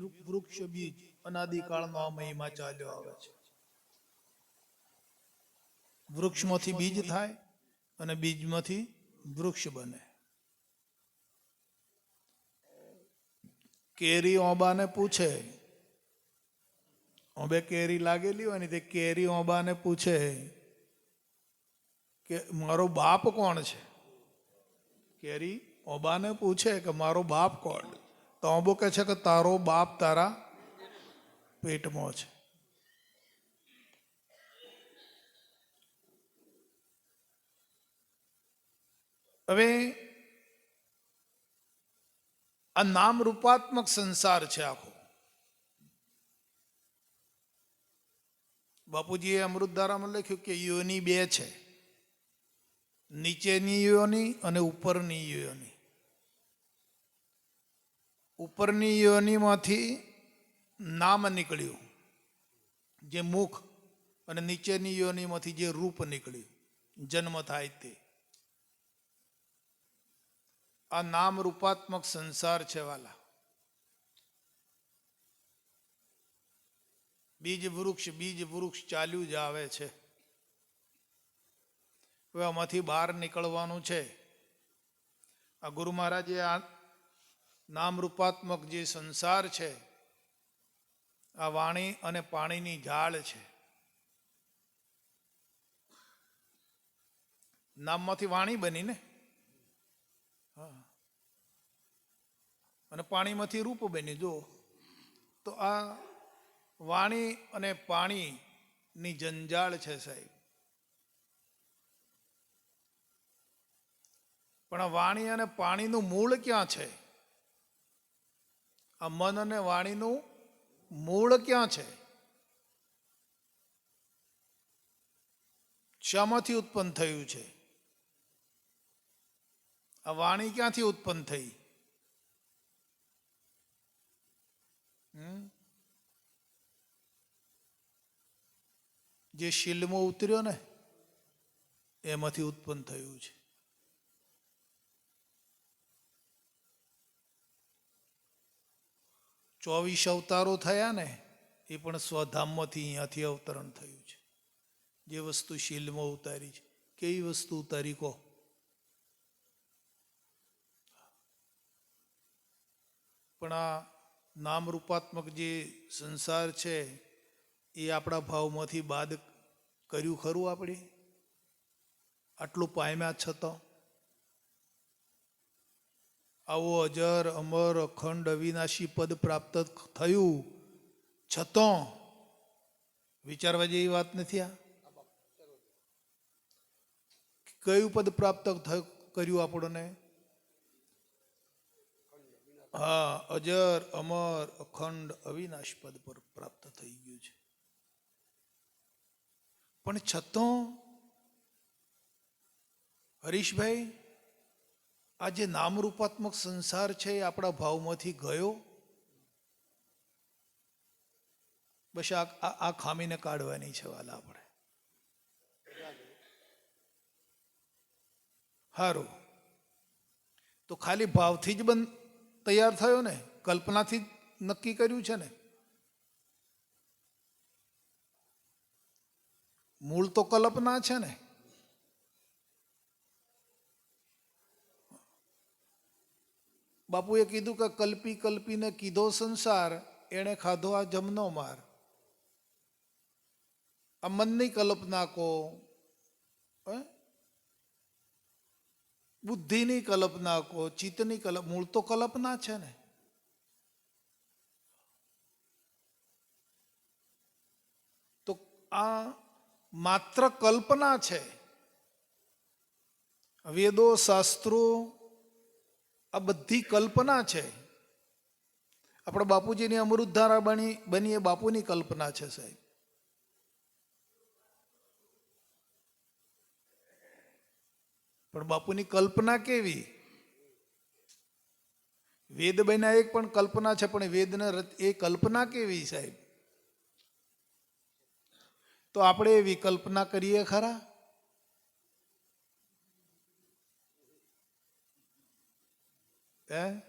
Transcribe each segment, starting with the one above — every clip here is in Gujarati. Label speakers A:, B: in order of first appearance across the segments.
A: વૃક્ષ, બીજ અનાદિકાળનો આ મહિમા ચાલ્યો આવે છે. વૃક્ષમાંથી બીજ થાય અને બીજમાંથી વૃક્ષ બને. કેરી ઓબાને પૂછે, ઓબે કેરી લાગેલી હોય ને? તે કેરી ઓબાને પૂછે કે, મારો બાપ કોણ છે? કેરી ઓબાને પૂછે કે, મારો બાપ કોણ? તો આંબો કહે છે કે તારો બાપ તારા પેટમાં છે. હવે આ નામ રૂપાત્મક સંસાર છે આખો. બાપુજીએ અમૃતધારામાં લખ્યું કે યોની બે છે. નીચેની યોની અને ઉપરની યોની. ઉપરની યોનીમાંથી નામ નીકળ્યું, જે મુખ અને નીચેની યોનીમાંથી જે રૂપ નીકળ્યું, જન્મ થાય તે. આ નામ રૂપાત્મક સંસાર છે વાલા. બીજ વૃક્ષ બીજ વૃક્ષ ચાલ્યું જ આવે છે. હવે આમાંથી બહાર નીકળવાનું છે. આ ગુરુ મહારાજે આ નામ રૂપાત્મક જે સંસાર છે, આ વાણી અને પાણીની ઝાડ છે. નામમાંથી વાણી બની ને? અને પાણીમાંથી રૂપ બની જો તો આ વાણી અને પાણીની જંજાળ છે સાહેબ. પણ વાણી અને પાણીનું મૂળ ક્યાં છે? આ મન અને વાણીનું મૂળ ક્યાં છે? શામાંથી ઉત્પન્ન થયું છે? આ વાણી ક્યાંથી ઉત્પન્ન થઈ? જે શિલ્ડમાં ઉતર્યો ને, એમાંથી ઉત્પન્ન થયું છે. ચોવીસ અવતારો થયા ને, એ પણ સ્વધામમાંથી અહીંયાથી અવતરણ થયું છે. જે વસ્તુ શીલમાં ઉતારી છે. કેવી વસ્તુ ઉતારી કહો? પણ આ નામ રૂપાત્મક જે સંસાર છે, એ આપણા ભાવમાંથી બાદ કર્યું ખરું આપણે? આટલું પામ્યા છતાં? આવો અજર, અમર, અખંડ, અવિનાશી પદ પ્રાપ્ત થયું. છતાં વિચારવા જેવી વાત નથી આ? કયું પદ પ્રાપ્ત કર્યું આપણને? હા, અજર, અમર, અખંડ, અવિનાશ પદ પર પ્રાપ્ત થઈ ગયું છે. પણ છતાં હરીશભાઈ આ જે નામરૂપાત્મક સંસાર છે એ આપણા ભાવમાંથી ગયો? બસ આ આ- ખામીને કાઢવાની છે વાલા આપણે. સારું તો ખાલી ભાવથી જ બંધ તૈયાર થયો ને? કલ્પનાથી જ નક્કી કર્યું છે ને? મૂળ તો કલ્પના છે ને? બાપુએ કીધું કે કલ્પી કલ્પીને કીધો સંસાર, એણે ખાધો આ જમનો માર. આ મનની કલ્પના કો હે? બુદ્ધિની કલ્પના કો ચિત્તની કલ્પ, મૂળ તો કલ્પના છે ને. તો આ માત્ર કલ્પના છે. વેદો, શાસ્ત્રો આ બધી કલ્પના છે. આપણા બાપુજીની અમૃતધારા બની બની એ બાપુની કલ્પના છે સાહેબ. પણ બાપુની કલ્પના કેવી? વેદ બન્યા એક પણ કલ્પના છે, પણ વેદને એ કલ્પના કેવી સાહેબ? તો આપણે એવી કલ્પના કરીએ ખરા? હે?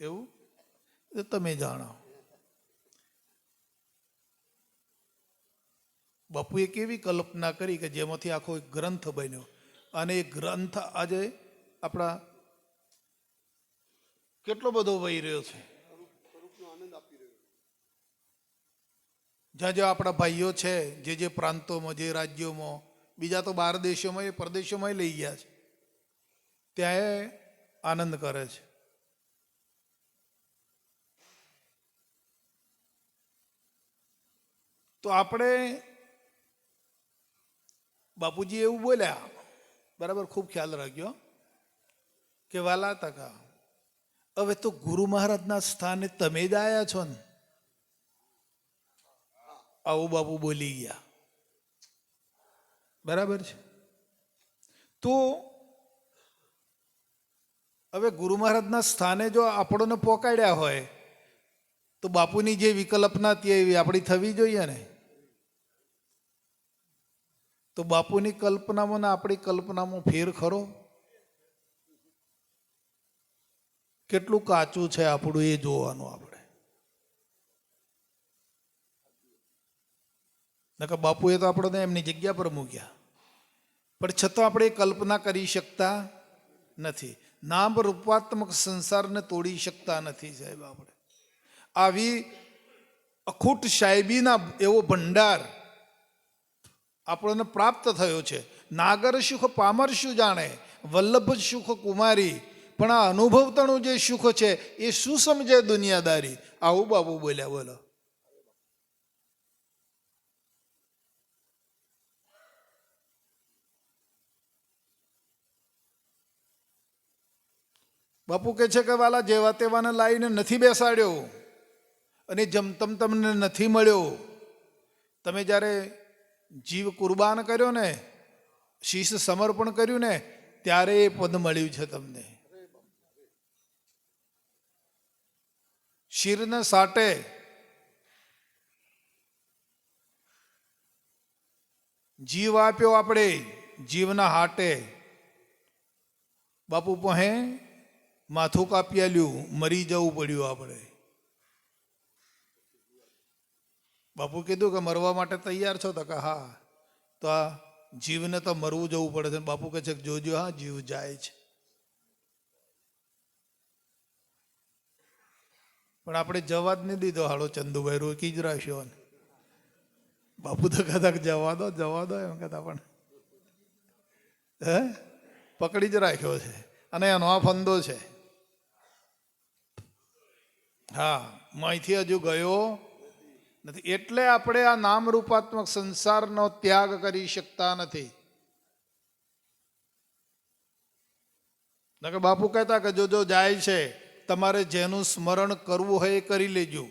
A: એવું? એ તમે જાણો. બાપુએ કેવી કલ્પના કરી કે જેમાંથી આખો એક ગ્રંથ બન્યો. અને એ ગ્રંથ આજે આપણા કેટલો બધો વહી રહ્યો છે. જ્યાં જ્યાં આપણા ભાઈઓ છે, જે જે પ્રાંતોમાં, જે રાજ્યોમાં, બીજા તો બહાર દેશોમાં એ પ્રદેશોમાં લઈ ગયા છે. ત્યાં આનંદ કરે છે. તો આપણે બાપુજી એવું બોલ્યા, બરાબર ખૂબ ખ્યાલ રાખ્યો કે વાલા તકા હવે તો ગુરુ મહારાજના સ્થાને તમે જ આવ્યા છો ને? આવું બાપુ બોલી ગયા. બરાબર છે? તો હવે ગુરુ મહારાજના સ્થાને જો આપણને પોકાડ્યા હોય, તો બાપુની જે વિકલ્પના તે એવી આપણી થવી જોઈએ ને. તો બાપુની કલ્પનામાં ને આપણી કલ્પનામાં ફેર ખરો? કેટલું કાચું છે આપણું એ જોવાનું આપણે. નકર બાપુએ તો આપણને એમની જગ્યા પર મૂક્યા. પણ છતાં આપણે કલ્પના કરી શકતા નથી. નામ રૂપાત્મક સંસારને તોડી શકતા નથી સાહેબ આપણે. આવી અખૂટ સાહેબીના એવો ભંડાર આપણને પ્રાપ્ત થયો છે. નાગર સુખ, પામર શું જાણે? વલ્લભ સુખ, કુમારી. પણ આ અનુભવતાનું જે સુખ છે, એ શું સમજે દુનિયાદારી? આવું બાબુ બોલ્યા બોલો. બાપુ કહે છે કે વાલા, જેવા તેવાને લાવીને નથી બેસાડ્યો અને જમતમ તમને નથી મળ્યો. તમે જ્યારે જીવ કુરબાન કર્યો ને, શીશ સમર્પણ કર્યું ને, ત્યારે એ પદ મળ્યું છે તમને. શિરને સાટે. જીવ આપ્યો આપણે, જીવના હાટે. બાપુ પહે માથું કાપી આલ્યું મરી જવું પડ્યું આપણે. બાપુ કીધું કે મરવા માટે તૈયાર છો તો કે હા. તો આ જીવને તો મરવું જવું પડે છે. બાપુ કહે છે કે જોજો, હા, જીવ જાય છે. પણ આપણે જવા જ નહીં દીધો હાલો ચંદુભાઈ રોકી જ રાખ્યો બાપુ તો કહેતા જવા દો જવા દો એમ કહેતા પણ. હે? પકડી જ રાખ્યો છે. અને એનો આ ફંદો છે. હા અહીંથી હજુ ગયો નથી. એટલે આપણે આ નામ રૂપાત્મક સંસારનો ત્યાગ કરી શકતા નથી. કે બાપુ કહેતા કે જો જો જાય છે, તમારે જેનું સ્મરણ કરવું હોય એ કરી લેજો.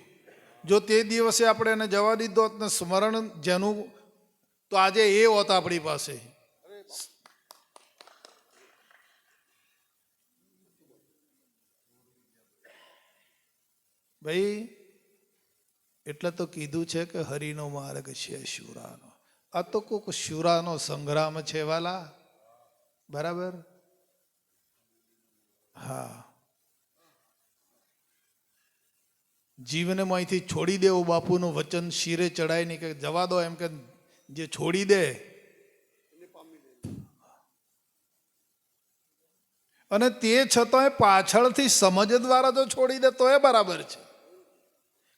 A: જો તે દિવસે આપણે એને જવા દીધો સ્મરણ જેનું, તો આજે એ હોત આપણી પાસે. ભાઈ, એટલે તો કીધું છે કે હરિનો માર્ગ છે શુરાનો. આ તો કોક શુરાનો સંગ્રામ છે વાલા. બરાબર? હા. જીવને અહીંથી છોડી દેવું, બાપુનું વચન શિરે ચડાય નહીં કે જવા દો એમ કે જે છોડી દે. અને તે છતાંય પાછળથી સમજ દ્વારા જો છોડી દે તો એ બરાબર છે.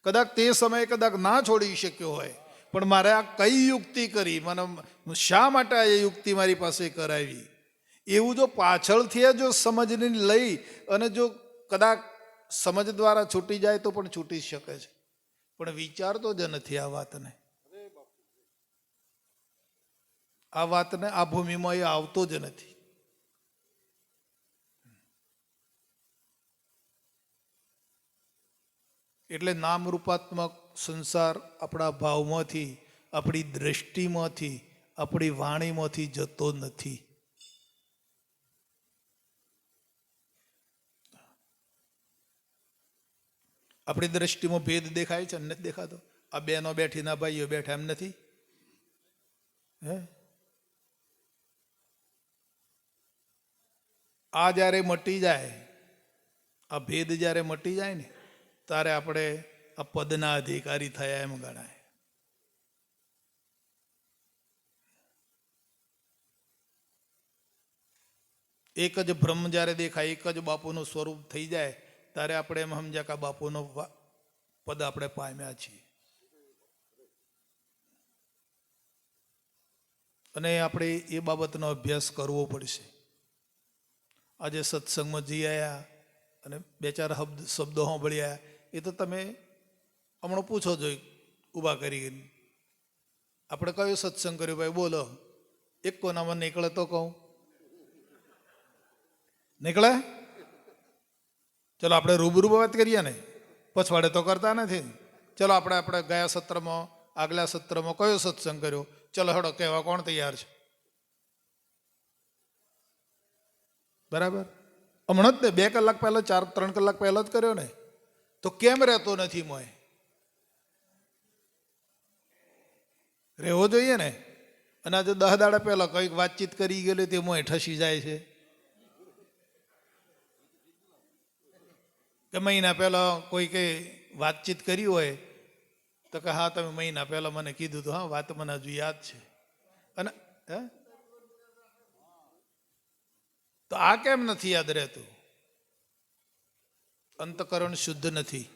A: કદાચ તે સમયે કદાચ ના છોડી શક્યો હોય. પણ મારે આ કઈ યુક્તિ કરી? મને શા માટે આ યુક્તિ મારી પાસે કરાવી? એવું જો પાછળથી જો સમજને લઈ અને જો કદાચ સમજ દ્વારા છૂટી જાય તો પણ છૂટી શકે છે. પણ વિચારતો જ નથી આ વાતને. આ વાતને આ ભૂમિમાં એ આવતો જ નથી. એટલે નામ રૂપાત્મક સંસાર આપણા ભાવમાંથી, આપણી દ્રષ્ટિમાંથી, આપણી વાણીમાંથી જતો નથી. આપણી દ્રષ્ટિમાં ભેદ દેખાય છે, નથી દેખાતો? આ બેનો બેઠી ના ભાઈઓ બેઠા, એમ નથી? હે? આ જ્યારે મટી જાય, આ ભેદ જ્યારે મટી જાય ને તારે આપણે આ પદના અધિકારી થયા એમ ગણાય. એક જ બ્રહ્મ જ્યારે દેખાય, એક જ બાપુનું સ્વરૂપ થઈ જાય, ત્યારે આપણે એમ સમજ્યા કે બાપુનો પદ આપણે પામ્યા છીએ. અને આપણે એ બાબતનો અભ્યાસ કરવો પડશે. આજે સત્સંગમાં જઈ આવ્યા અને બે ચાર શબ્દ શબ્દો સાંભળ્યા. એ તો તમે હમણાં પૂછો જોઈ, ઊભા કરીને. આપણે કયો સત્સંગ કર્યો ભાઈ? બોલો. એક કોનામાં નીકળે તો કહું. નીકળે? ચલો, આપણે રૂબરૂ વાત કરીએ ને. પછવાડે તો કરતા નથી. ચલો, આપણે આપણે ગયા સત્રમાં, આગલા સત્રમાં કયો સત્સંગ કર્યો? ચલો, હેડો, કહેવા કોણ તૈયાર છે? બરાબર? હમણાં જ ને, બે કલાક પહેલાં, ચાર, ત્રણ કલાક પહેલાં જ કર્યો ને. તો કેમ રહેતો નથી મોય? રહેવો જોઈએ ને? અને આજે દહ દાડા પહેલા કંઈક વાતચીત કરી ગયેલી તે મોય ઠસી જાય છે. કે મહિના પહેલા કોઈ કંઈ વાતચીત કરી હોય, તો કે હા, તમે મહિના પહેલા મને કીધું હતું, હા, વાત મને હજુ યાદ છે. અને, હે? તો આ કેમ નથી યાદ રહેતું? અંતકરણ શુદ્ધ નથી.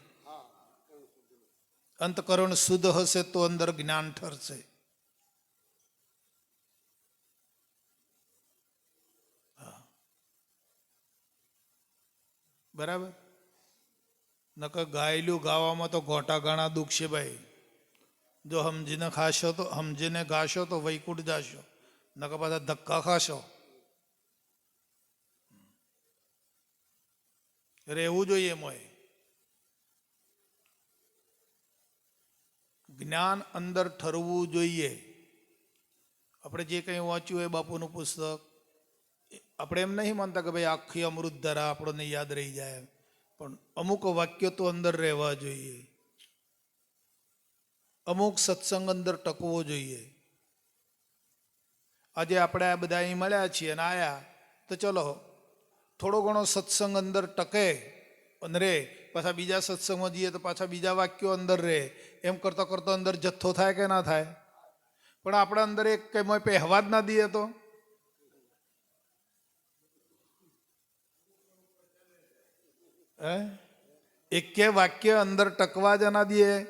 A: અંતકરણ શુદ્ધ હશે તો અંદર જ્ઞાન ઠરશે. બરાબર? નકર ગાયેલું ગાવામાં તો ઘોટા ઘણા દુઃખ છે ભાઈ. જો સમજીને ખાશો તો, સમજીને ગાશો તો વૈકુંઠ જાશો. નકર પાછા ધક્કા ખાશો. રહેવું જોઈએ એમાં જ્ઞાન અંદર ઠરવું જોઈએ. આપણે જે કંઈ વાંચ્યું હોય બાપુનું પુસ્તક આપણે એમ નહીં માનતા કે ભાઈ આખી અમૃત ધારા આપણને યાદ રહી જાય પણ અમુક વાક્યો તો અંદર રહેવા જોઈએ. અમુક સત્સંગ અંદર ટકવો જોઈએ. આજે આપણે આ બધા અહીં મળ્યા છીએ અને આવ્યા તો ચલો થોડો ઘણો સત્સંગ અંદર ટકે, અને રે, પાછા બીજા સત્સંગમાં જઈએ તો પાછા બીજા વાક્યો અંદર રહે એમ કરતાં કરતો અંદર જથ્થો થાય કે ના થાય? પણ આપણા અંદર એક કંઈ પહેવા જ ના દઈએ તો? હે? એકે વાક્ય અંદર ટકવા જ ના દઈએ?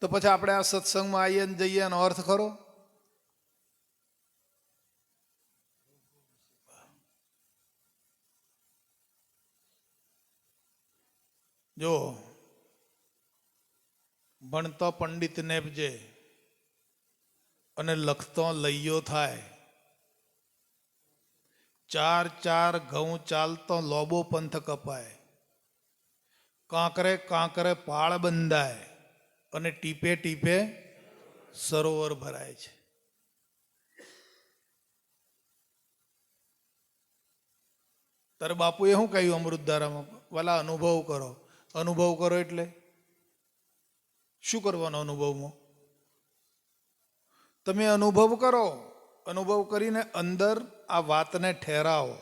A: તો પછી આપણે આ સત્સંગમાં આવીએ ને જઈએ એનો અર્થ ખરો? જો, ભણતો પંડિત નેપજે અને લખતો લઈયો થાય, ચાર ચાર ઘઉં ચાલતો લોબો પંથ કપાય, કાંકરે કાંકરે પાળ બંધાય અને ટીપે ટીપે સરોવર ભરાય છે. તારે બાપુએ શું કહ્યું અમૃતધારામાં? વાલા, અનુભવ કરો. અનુભવ કરો એટલે? શું કરવાનો અનુભવમાં? તમે અનુભવ કરો, અનુભવ કરીને અંદર આ વાતને ઠેરાવો.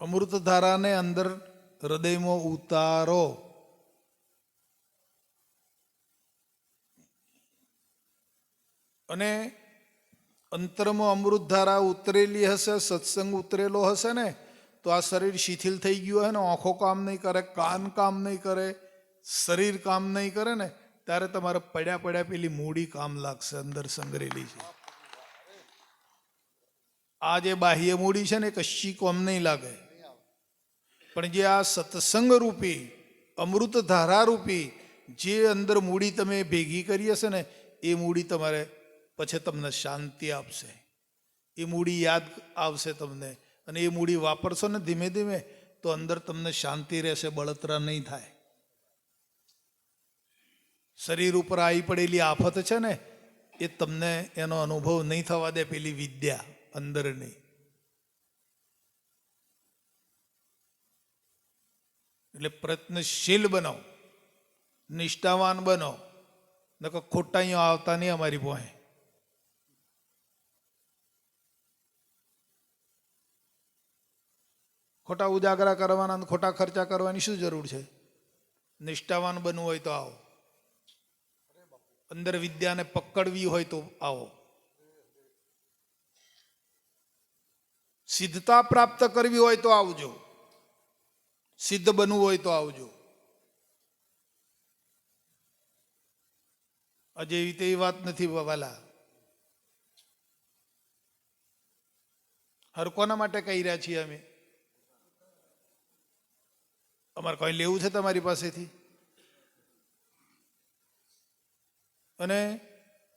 A: અમૃતધારાને અંદર હૃદયમાં ઉતારો. અને અંતરમાં અમૃતધારા ઉતરેલી હશે, સત્સંગ ઉતરેલો હશે ને, તો આ શરીર શિથિલ થઈ ગયું હોય ને, આંખો કામ નહીં કરે, કાન કામ નહીં કરે, શરીર કામ નહીં કરે ને, ત્યારે તમારે પડ્યા પડ્યા પેલી મૂડી કામ લાગશે, અંદર સંગ્રેલી છે. આ જે બાહ્ય મૂડી છે ને કશી કોમ નહીં લાગે. પણ જે આ સત્સંગ રૂપી અમૃત ધારા રૂપી, જે અંદર મૂડી તમે ભેગી કરી હશે ને, એ મૂડી તમારે પછી તમને શાંતિ આપશે. એ મૂડી યાદ આવશે તમને. અને એ મૂડી વાપરશો ને ધીમે ધીમે, તો અંદર તમને શાંતિ રહેશે, બળતરા નહીં થાય. શરીર ઉપર આવી પડેલી આફત છે ને, એ તમને એનો અનુભવ નહીં થવા દે, પેલી વિદ્યા અંદરની. એટલે પ્રયત્નશીલ બનો, નિષ્ઠાવાન બનો, નકર ખોટા અહીંયા આવતા નહીં અમારી પાસે ખોટા ઉજાગરા કરવાના ખોટા ખર્ચા કરવાની શું જરૂર છે? નિષ્ઠાવાન બનવું હોય તો આવો. અંદર વિદ્યાને પકડવી હોય તો આવો. સિદ્ધતા પ્રાપ્ત કરવી હોય તો આવજો. સિદ્ધ બનવું હોય તો આવજો. અજય એવી તેવી વાત નથી વાલા. હર કોના માટે કહી રહ્યા છીએ અમે? અમારે કોઈ લેવું છે તમારી પાસેથી? અને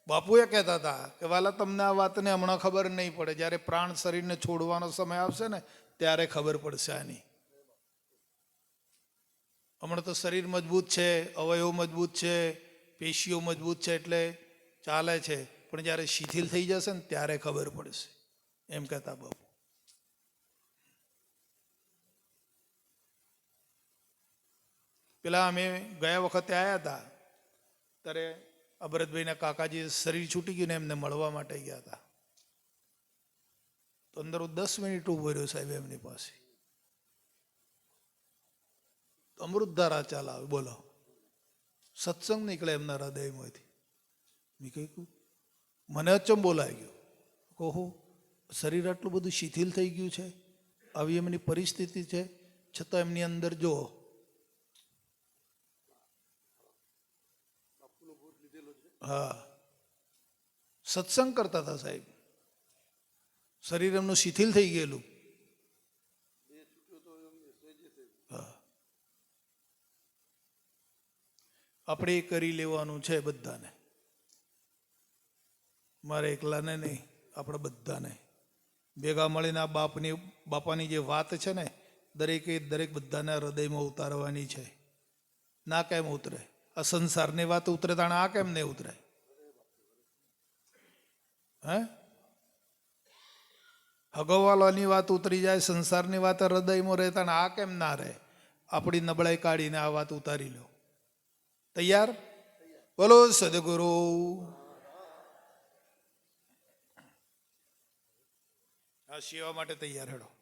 A: બાપુએ કહેતા હતા કે, વાલા, તમને આ વાતને હમણાં ખબર નહીં પડે. જ્યારે પ્રાણ શરીરને છોડવાનો સમય આવશે ને, ત્યારે ખબર પડશે આની. હમણાં તો શરીર મજબૂત છે, અવયવ મજબૂત છે, પેશીઓ મજબૂત છે, એટલે ચાલે છે. પણ જ્યારે શિથિલ થઈ જશે ને, ત્યારે ખબર પડશે. એમ કહેતા બાપુ. પેલા અમે ગયા વખતે આવ્યા હતા. ત્યારે અભરતભાઈના કાકાજી શરીર છૂટી ગયું ને એમને મળવા માટે ગયા હતા. તો અંદર હું દસ મિનિટ ઊભો રહ્યો સાહેબ એમની પાસે. અમૃતધારા ચાલાવે બોલો. સત્સંગ નીકળે એમના હૃદયમાંથી. મેં કહ્યું, મને અચમ બોલાઈ ગયો કહો શરીર આટલું બધું શિથિલ થઈ ગયું છે? આવી એમની પરિસ્થિતિ છે? છતાં એમની અંદર જો હા. સત્સંગ કરતા હતા સાહેબ. શરીર એમનું શિથિલ થઈ ગયેલું. આપણે કરી લેવાનું છે બધાને. મારે એકલાને નહીં, આપણે બધાને. ભેગા મળીને આ બાપની, બાપાની જે વાત છે ને, દરેકે દરેક બધાને હૃદયમાં ઉતારવાની છે. ના કેમ ઉતરે. આ સંસારની વાત ઉતરે તાણે આ કેમ નહીં ઉતરે? હે? હગવાલોની વાત ઉતરી જાય, સંસારની વાત હૃદયમાં રહે તાણે આ કેમ ના રહે? આપણી નબળાઈ કાઢીને આ વાત ઉતારી લો. તૈયાર? બોલો, સદગુરુ. આ સેવા માટે તૈયાર હેડો.